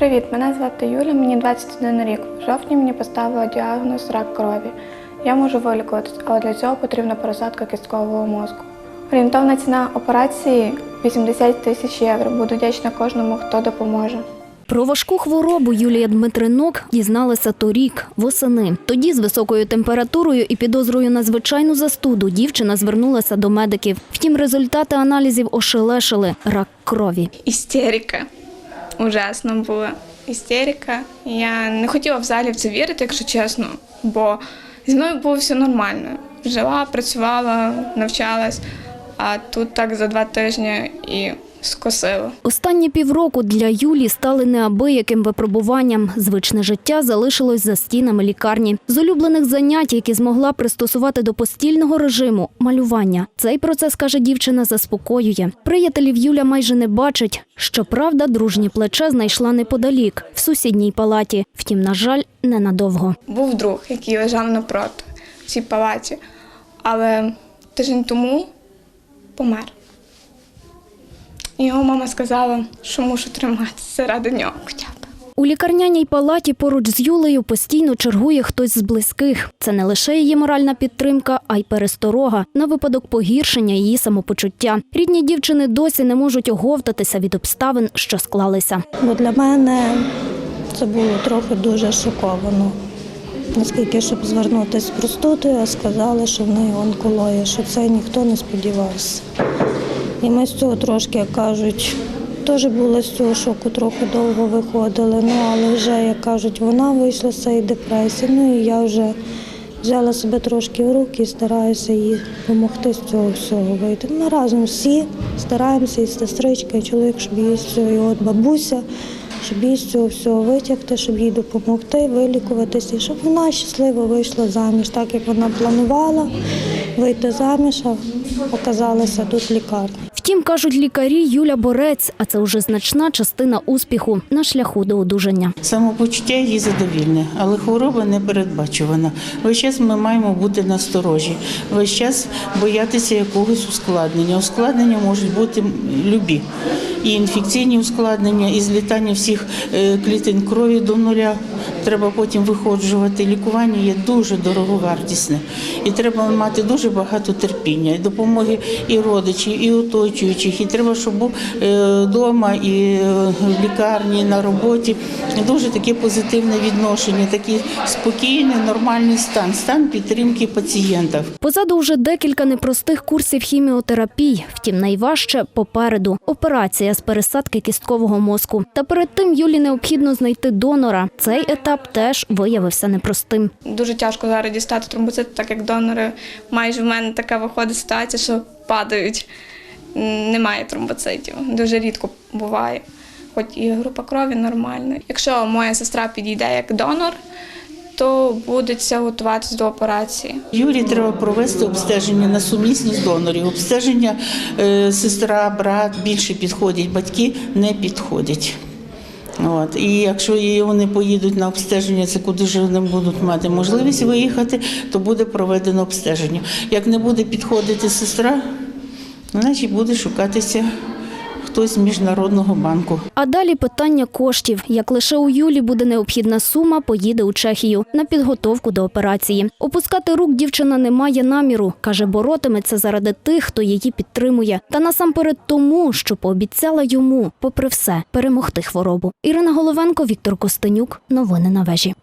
Привіт, мене звати Юля, мені 21 рік. В жовтні мені поставили діагноз рак крові. Я можу вилікуватись, але для цього потрібна пересадка кісткового мозку. Орієнтовна ціна операції 80 тисяч євро. Буду вдячна кожному, хто допоможе. Про важку хворобу Юлія Дмитринок дізналася торік, восени. Тоді з високою температурою і підозрою на звичайну застуду дівчина звернулася до медиків. Втім, результати аналізів ошелешили – рак крові. Істерика. Ужасно була. Істерика. Я не хотіла взагалі в це вірити, якщо чесно, бо зі мною було все нормально. Жила, працювала, навчалась, а тут так за два тижні і скосило. Останні півроку для Юлі стали неабияким випробуванням. Звичне життя залишилось за стінами лікарні. З улюблених занять, які змогла пристосувати до постільного режиму – малювання. Цей процес, каже дівчина, заспокоює. Приятелів Юля майже не бачить. Щоправда, дружні плече знайшла неподалік, в сусідній палаті. Втім, на жаль, ненадовго. Був друг, який лежав напроти в цій палаті, але тиждень тому помер. Його мама сказала, що мушу триматися ради нього хоча б. У лікарняній палаті поруч з Юлею постійно чергує хтось з близьких. Це не лише її моральна підтримка, а й пересторога на випадок погіршення її самопочуття. Рідні дівчини досі не можуть оговтатися від обставин, що склалися. Бо для мене це було трохи дуже шоковано. Наскільки, щоб звернутися з простудою, а сказали, що в неї онкологія, що це ніхто не сподівався. І ми з цього трошки, як кажуть, теж були з цього шоку, трохи довго виходили. Ну, але вже, як кажуть, вона вийшла з цієї депресії. Ну і я вже взяла себе трошки в руки і стараюся їй допомогти з цього всього вийти. Ми разом всі стараємося, і сестричка, і чоловік, щоб їй з цього, і от бабуся, щоб їй з цього всього витягти, щоб їй допомогти, вилікуватися, і щоб вона щасливо вийшла заміж, так як вона планувала вийти заміж, а оказалася тут в лікарні. Втім, кажуть лікарі, Юля борець, а це вже значна частина успіху на шляху до одужання. Самопочуття її задовільне, але хвороба не передбачувана. Весь час ми маємо бути насторожі, весь час боятися якогось ускладнення. Ускладнення можуть бути любі. І інфекційні ускладнення, і злітання всіх е, клітин крові до нуля. Треба потім виходжувати. Лікування є дуже дороговартісне. І треба мати дуже багато терпіння, і допомоги і родичів, і оточуючих. І треба, щоб був вдома, і е, в лікарні, і на роботі. Дуже таке позитивне відношення, такий спокійний, нормальний стан, стан підтримки пацієнтів. Позаду вже декілька непростих курсів хіміотерапій. Втім, найважче попереду операція з пересадки кісткового мозку. Та перед тим Юлі необхідно знайти донора. Цей етап теж виявився непростим. Дуже тяжко зараз дістати тромбоцити, так як донори майже в мене така виходить ситуація, що падають. Немає тромбоцитів. Дуже рідко буває. Хоч і група крові нормальна. Якщо моя сестра підійде як донор, то будеться готуватися до операції. Юрі треба провести обстеження на сумісність донорів. Обстеження е, сестра, брат більше підходять, батьки не підходять. От. І якщо вони поїдуть на обстеження, це куди ж вони будуть мати можливість виїхати, то буде проведено обстеження. Як не буде підходити сестра, значить буде шукатися хтось з міжнародного банку. А далі питання коштів. Як лише у Юлі буде необхідна сума, поїде у Чехію на підготовку до операції. Опускати рук дівчина не має наміру. Каже, боротиметься заради тих, хто її підтримує. Та насамперед тому, що пообіцяла йому, попри все, перемогти хворобу. Ірина Головенко, Віктор Костенюк. Новини на вежі.